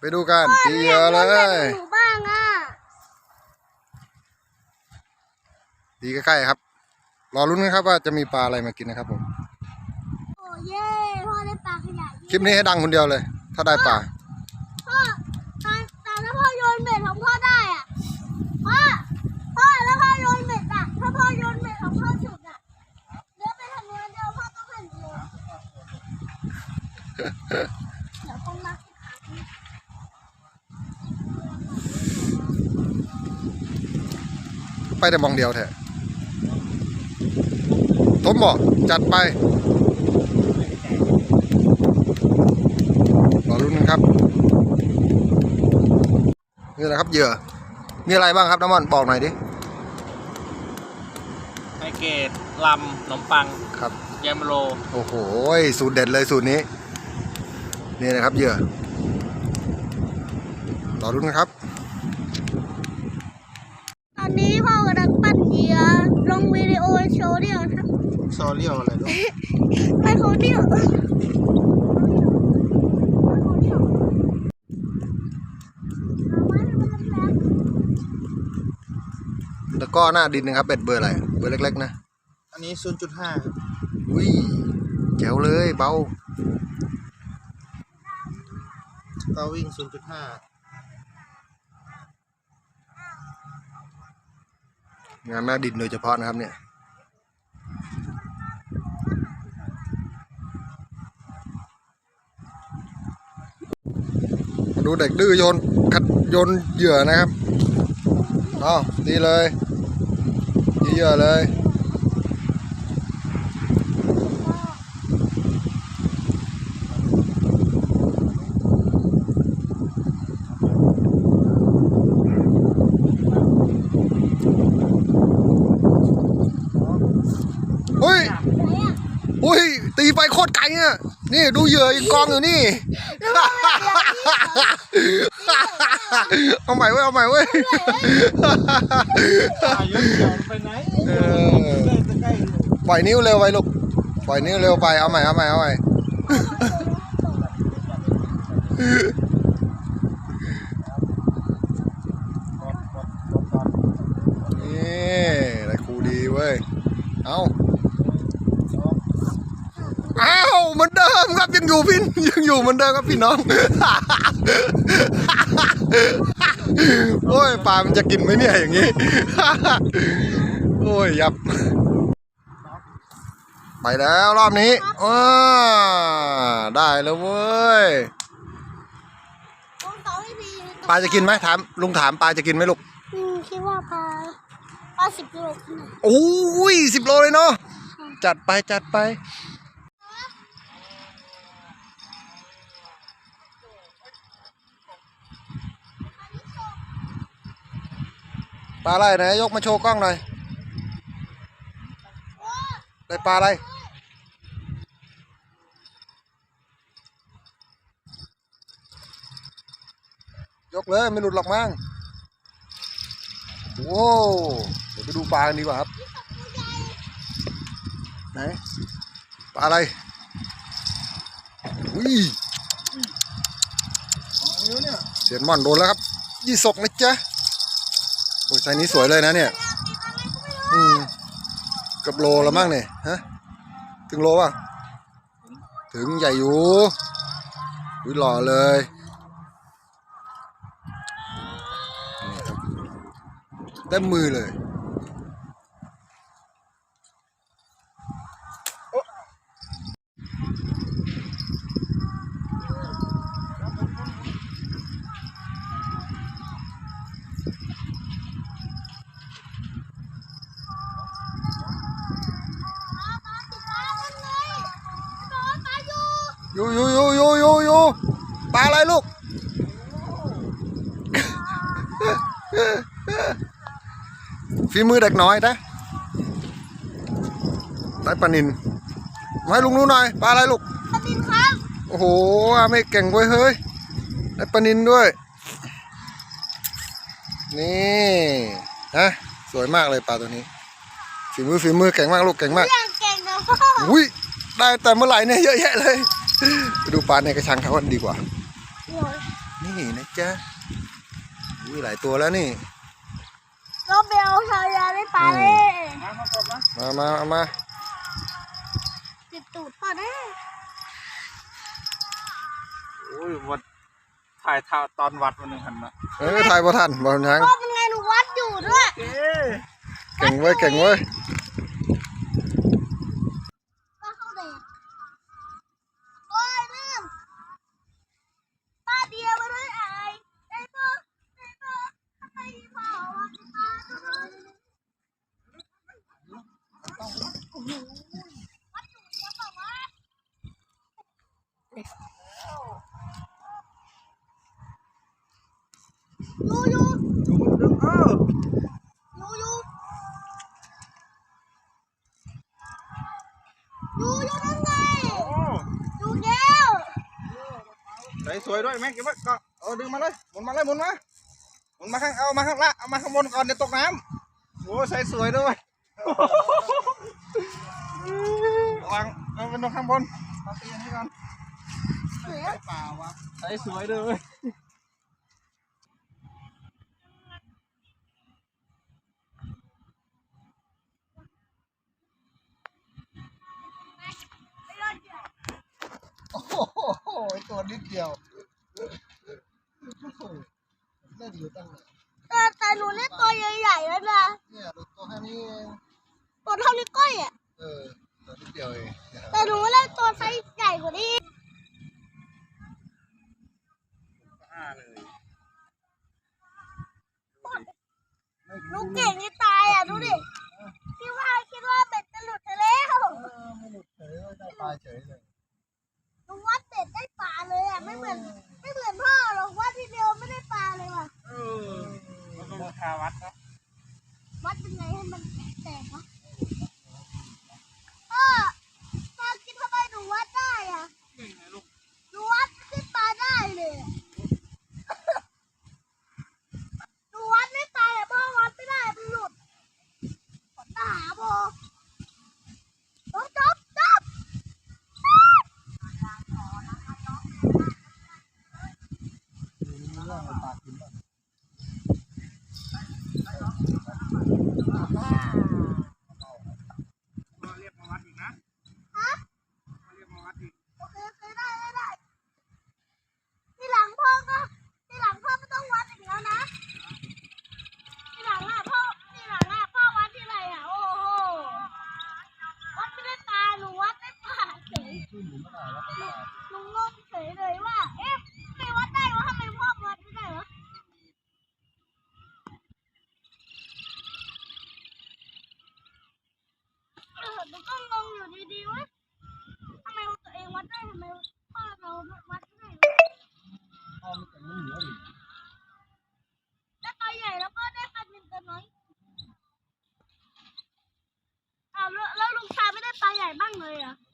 ไปดูกันตีเหยอะเลย หนูบ้างอะตีใกล้ๆครับ รอรุ้นกันครับว่าจะมีปลาอะไรมากินนะครับผม โอ้เย่พ่อได้ปลาขนาดคลิปนี้ให้ดังคนเดียวเลย ถ้าได้ปลา พ่อตอนตอนถ้าพ่อโยนเบ็ดของพ่อได้อะพ่อพ่อแล้วพ่อโยนเบ็ดอะถ้าพ่อโยนเบ็ดของพ่อสุดอะเดี๋ยวไปทำงานเดียวพ่อต้องหันโยนเดี๋ยวต้องมาที่ขา ไปแต่มองเดียวแท้ทมบอกจัดไปรอรุ้นกันครับนี่แหละครับเหยื่อ มีอะไรบ้างครับน้ำมันบอกหน่อยดิไอเกตลำขนมปังครับยามโลโอ้โหสูตรเด็ดเลยสูตรนี้ นี่นะครับเหยื่อรอรุ้นกันครับ ตอนนี้พ่อกำลังปั้นเหยื่อลงวิดี โอโชว์เดียวนะโซเรียลอะไรลูกไปคนเดียวแล้วก็หน้าดินนะครับเบ็ดเบอร์อะไร เบอร์เล็ก ๆ นะ อันนี้ 0.5ครับอุ้ยแจ๋วเลยเบาเต้าวิ่ง 0.5 งานหน้าดินโดยเฉพาะนะครับเนี่ย ดูเด็กดื้อโยนคัดโยนเหยื่อนะครับเอาตีเลยตีเหยื่อเลยเฮ้ย อุ้ย ตีไปโคตรไกลอะ นี่ดูเหยื่ออีกกองอยู่นี่ เอาใหม่เว้ยเอาใหม่เว้ยอายุเกี่ยวไปไหนเออใกล้จะใกล้ปล่อยนิ้วเร็วไปลูก ปล่อยนิ้วเร็วไป เอาใหม่เอาใหม่เอาใหม่นี่ได้ครูดีเว้ย เอาอ้าวเห มือนเดิมครับยังอยู่พี่ยังอยู่เหมือนเดิมครับพี่น้อง โอ้ยปลามันจะกินไหมเนี่ยอย่างนี้ โอ้ยยับ ไปแล้วรอบนี้ว้าได้แล้วเว้ยต้องต่อให้ดีปลาจะกินไหมถามลุงถามปลาจะกินไหมลูกอืมคิดว่าปลาปลาสิบกิโลขึ้นมาโอ้ยสิบโลเลยเนาะจัดไปจัดไป ปลาอะไรไหนยกมาโชว์กล้องหน่อยได้ปลาอะไรยกเลยไม่หลุดหรอกมั้งโว้วเดี๋ยวไปดูปลากันดีกว่าครับ ไหน ปลาอะไร อุ้ยเสียนม่อนโดนแล้วครับ ยี่สกนะจ๊ะ โอ้ยไซส์นี้สวยเลยนะเนี่ย อืมกับโลแล้วมั่งเนี่ยฮะ ถึงโลป่ะ ถึงใหญ่อยู่อุ้ยหล่อเลยนี่ครับเต็มมือเลย อยู่อยู่อยู่อยู่อยู่อยู่ปลาอะไรลูกฝีมือเด็กน้อยนะได้ปลานินมาให้ลุงดูหน่อยปลาอะไรลูกปลาดินครับโอ้โหอาไม่เก่งเว้ยเฮ้ยได้ปลานินด้วย นี่นะสวยมากเลยปลาตัวนี้ฝีมือฝีมือเก่งมากลูกเก่งมากเรื่องเก่งนะพ่ออุ้ยได้แต่เมื่อไหร่เนี่ยเยอะแยะเลย ไปดูปลาในกระชังเขากันดีกว่าโอ้ยนี่นะจ๊ะอุ้ยหลายตัวแล้วนี่ก็เบลชายาได้ปลาเลยมามาตบนะมามาเอามาติดตูดป่ะเนี่ยโอ้ยวัดถ่ายท่าตอนวัดวันหนึงหันมาเออถ่ายบ่ทันบ่ยังก็เป็นไงหนูวัดอยู่ด้วยเอ๊ะเก่งเว้ยเก่งเว้ย ก็เข้าเด็กโอ้ยลืมป้าเดียวมาด้วยไอ้ไอ้ตัวไอ้ตัวทำไมเผาอะตาด้วย โอ้โหวัดอยู่เนี่ยเปล่าวะอยู่อยู่เอออยู่อยู่อยู่อยู่นั่นไงโอ้อยู่แก้วใส่สวางเอาเป็นตรงข้างบนมาตีอันนี้ก่อนเสือใส่เปล่าวะใส่สวยด้วยโอ้โหตัวนิดเดียวเล่นอยู่ตั้งนานแต่แต่หนูเล่นตัวใหญ่ๆแล้วนะเนี่ยดูตัวแค่นี้เองตัวเท่านิ้วก้อยอะ เออตัวนิดเดียวเอง แต่ หนูเล่นตัวไซส์ใหญ่กว่านี้ห้าเลยหนูเก่งที่ตายอะดูดิคิดว่าคิดว่าเบ็ดจะหลุดไปแล้วไม่หลุดเฉยได้ปลาเฉยเลยหนูวัดเบ็ดได้ปลาเลยอะไม่เหมือนไม่เหมือนพ่อหรอกว่าทีเดียวไม่ได้ปลาเลยว่ะเออมันต้องราคาวัดนะวัดเป็นไงให้มันแตกวะพ่อพ่อคิดทำไมหนูวัดได้อะ นี่ไงลูก หนูวัดขึ้นปลาได้เลยอะหนูวัดไม่ตายอะพ่อวัดไม่ได้มันหลุดขอตาพอจบจบจบ มีเรื่องอะไรปลากินบ้างเรียกมาวัดอีกนะ ฮะ เรียกมาวัดอีก โอเคโอเคได้ได้ได้ทีหลังพ่อก็ทีหลังพ่อไม่ต้องวัดอีกแล้วนะทีหลังอะพ่อทีหลังอะพ่อวัดที่ไรอะโอ้โหวัดไม่ได้ปลาหนูวัดได้ปลาเฉย ขึ้นหมุนมาหน่อยแล้วก็ได้ หนูงงเฉยเลยว่า เอ๊ะทำไมวัดได้วะทำไมพ่อวัดไม่ได้วะเออหนูก็งงอยู่ดีๆวะทำไมตัวเองวัดได้ทำไมพ่อเราวัดไม่ได้วะ พ่อไม่แต่งไม่เหลืออีก ได้ปลาใหญ่แล้วก็ได้ปลาหนึ่งตัวน้อยอ้าวแล้วแล้วลุงชาย ไม่ได้